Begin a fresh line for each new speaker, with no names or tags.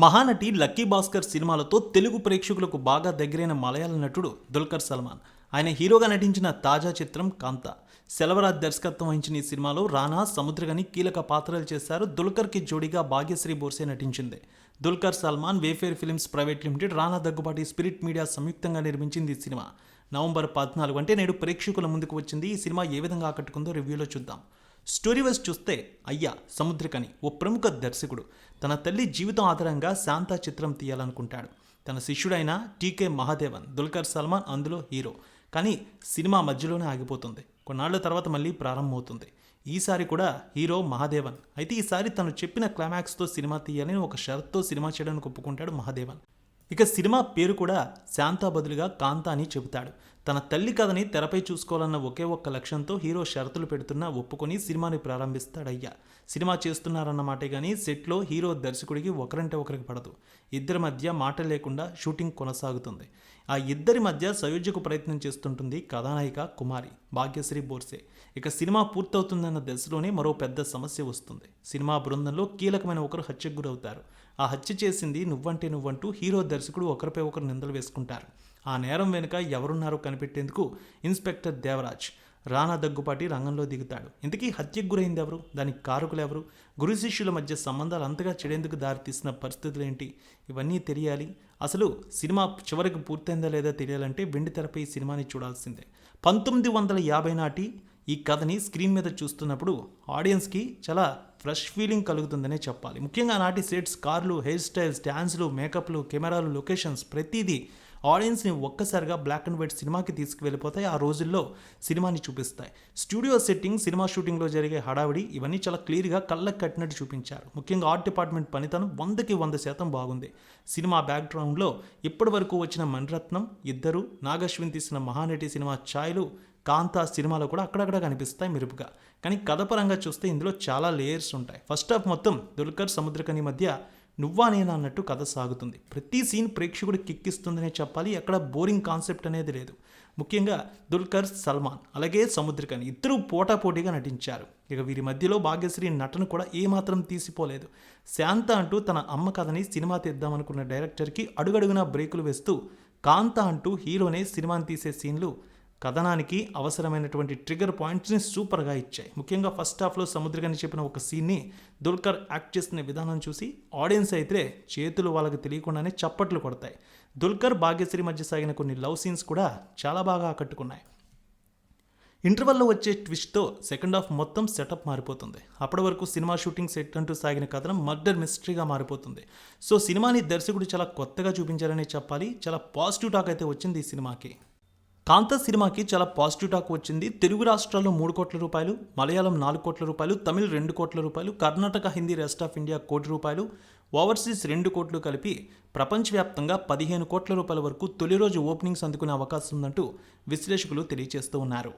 Mahanati lucky Bhaskar సినిమాలతో తెలుగు ప్రేక్షకులకు బాగా దగ్గరైన మలయాళ నటుడు దుల్కర్ సల్మాన్. ఆయన హీరోగా నటించిన తాజా చిత్రం కాంత. సెలవరాజ్ దర్శకత్వం వహించిన ఈ సినిమాలో రానా సముద్రగని కీలక పాత్రలు చేశారు. దుల్కర్కి జోడీగా భాగ్యశ్రీ బోర్సే నటించింది. Dulquer Salmaan Wayfarer Films Private Limited Rana Daggubati Spirit Media సంయుక్తంగా నిర్మించింది ఈ సినిమా. నవంబర్ పద్నాలుగు అంటే నేడు ప్రేక్షకుల ముందుకు వచ్చింది. ఈ సినిమా ఏ విధంగా ఆకట్టుకుందో రివ్యూలో చూద్దాం. స్టోరీ వైజ్ చూస్తే అయ్యా సముద్రకని ఓ ప్రముఖ దర్శకుడు. తన తల్లి జీవితం ఆధారంగా శాంత చిత్రం తీయాలనుకుంటాడు. తన శిష్యుడైన టీకే మహాదేవన్ దుల్కర్ సల్మాన్ అందులో హీరో. కానీ సినిమా మధ్యలోనే ఆగిపోతుంది. కొన్నాళ్ళ తర్వాత మళ్ళీ ప్రారంభమవుతుంది. ఈసారి కూడా హీరో మహాదేవన్. అయితే ఈసారి తను చెప్పిన క్లైమాక్స్తో సినిమా తీయాలని ఒక షరత్తో సినిమా చేయడానికి ఒప్పుకుంటాడు మహాదేవన్. ఇక సినిమా పేరు కూడా శాంతా బదులుగా కాంత అని చెబుతాడు. తన తల్లి కథని తెరపై చూసుకోవాలన్న ఒకే ఒక్క లక్ష్యంతో హీరో షరతులు పెడుతున్నా ఒప్పుకొని సినిమాని ప్రారంభిస్తాడయ్యా. సినిమా చేస్తున్నారన్న మాటే కానీ సెట్లో హీరో దర్శకుడికి ఒకరంటే ఒకరికి పడదు. ఇద్దరి మధ్య మాట లేకుండా షూటింగ్ కొనసాగుతుంది. ఆ ఇద్దరి మధ్య సయోధ్యకు ప్రయత్నం చేస్తుంటుంది కథానాయిక కుమారి భాగ్యశ్రీ బోర్సే. ఇక సినిమా పూర్తవుతుందన్న దశలోనే మరో పెద్ద సమస్య వస్తుంది. సినిమా బృందంలో కీలకమైన ఒకరు హత్యకు గురవుతారు. ఆ హత్య చేసింది నువ్వంటే నువ్వంటూ హీరో దర్శకుడు ఒకరిపై ఒకరు నిందలు వేసుకుంటారు. ఆ నేరం వెనుక ఎవరున్నారో కనిపెట్టేందుకు ఇన్స్పెక్టర్ దేవరాజ్ రానా దగ్గుపాటి రంగంలో దిగుతాడు. ఇంతకీ హత్యకు గురైంది ఎవరు దానికి కారకులు ఎవరు గురు శిష్యుల మధ్య సంబంధాలు అంతగా చెడేందుకు దారితీసిన పరిస్థితులు ఏంటి? ఇవన్నీ తెలియాలి. అసలు సినిమా చివరికి పూర్తయిందా లేదా తెలియాలంటే వెండి తెరపై సినిమాని చూడాల్సిందే. పంతొమ్మిది వందల యాభై నాటి ఈ కథని స్క్రీన్ మీద చూస్తున్నప్పుడు ఆడియన్స్కి చాలా ఫ్రెష్ ఫీలింగ్ కలుగుతుందనే చెప్పాలి. ముఖ్యంగా నాటి సెట్స్ కార్లు హెయిర్ స్టైల్స్ డ్యాన్స్లు మేకప్లు కెమెరాలు లొకేషన్స్ ప్రతిదీ ఆడియన్స్ని ఒక్కసారిగా బ్లాక్ అండ్ వైట్ సినిమాకి తీసుకువెళ్ళిపోతాయి. ఆ రోజుల్లో సినిమాని చూపిస్తాయి. స్టూడియో సెట్టింగ్ సినిమా షూటింగ్లో జరిగే హడావిడి ఇవన్నీ చాలా క్లియర్గా కళ్ళకు కట్టినట్టు చూపించారు. ముఖ్యంగా ఆర్ట్ డిపార్ట్మెంట్ పనితనం వందకి వంద శాతం బాగుంది. సినిమా బ్యాక్గ్రౌండ్లో ఇప్పటి వరకు వచ్చిన మణిరత్నం ఇద్దరు నాగశ్విన్ తీసిన మహానటి సినిమా ఛాయలు కాంతా సినిమాలో కూడా అక్కడక్కడ కనిపిస్తాయి మెరుపుగా. కానీ కథ పరంగా చూస్తే ఇందులో చాలా లేయర్స్ ఉంటాయి. ఫస్ట్ హాఫ్ మొత్తం దుల్కర్ సముద్రకని మధ్య నువ్వా నేనా అన్నట్టు కథ సాగుతుంది. ప్రతి సీన్ ప్రేక్షకుడు కిక్కిస్తుందనే చెప్పాలి. అక్కడ బోరింగ్ కాన్సెప్ట్ అనేది లేదు. ముఖ్యంగా దుల్కర్ సల్మాన్ అలాగే సముద్రకని ఇద్దరు పోటాపోటీగా నటించారు. ఇక వీరి మధ్యలో భాగ్యశ్రీ నటన కూడా ఏమాత్రం తీసిపోలేదు. శాంత అంటూ తన అమ్మ కథని సినిమా తీద్దామనుకున్న డైరెక్టర్కి అడుగడుగునా బ్రేకులు వేస్తూ కాంత అంటూ హీరోనే సినిమాని తీసే సీన్లు కథనానికి అవసరమైనటువంటి ట్రిగర్ పాయింట్స్ని సూపర్గా ఇచ్చాయి. ముఖ్యంగా ఫస్ట్ హాఫ్లో సముద్రగని చెప్పిన ఒక సీన్ని దుల్కర్ యాక్ట్ చేస్తున్న విధానం చూసి ఆడియన్స్ అయితే చేతులు వాళ్ళకి తెలియకుండానే చప్పట్లు కొడతాయి. దుల్కర్ భాగ్యశ్రీ మధ్య సాగిన కొన్ని లవ్ సీన్స్ కూడా చాలా బాగా ఆకట్టుకున్నాయి. ఇంటర్వెల్లో వచ్చే ట్విస్ట్తో సెకండ్ హాఫ్ మొత్తం సెటప్ మారిపోతుంది. అప్పటి వరకు సినిమా షూటింగ్ సెట్ అంటూ సాగిన కథనం మర్డర్ మిస్టరీగా మారిపోతుంది. సో సినిమాని దర్శకుడు చాలా కొత్తగా చూపించారనే చెప్పాలి. చాలా పాజిటివ్ టాక్ అయితే వచ్చింది ఈ సినిమాకి. కాంత సినిమాకి చాలా పాజిటివ్ టాక్ వచ్చింది. తెలుగు రాష్ట్రాల్లో మూడు కోట్ల రూపాయలు మలయాళం నాలుగు కోట్ల రూపాయలు తమిళ్ రెండు కోట్ల రూపాయలు Karnataka Hindi rest of India కోటి రూపాయలు. ఓవర్సీస్ రెండు కోట్లు కలిపి ప్రపంచవ్యాప్తంగా పదిహేను కోట్ల రూపాయల వరకు తొలి రోజు ఓపెనింగ్స్ అందుకునే అవకాశం ఉందంటూ విశ్లేషకులు తెలియజేస్తూ ఉన్నారు.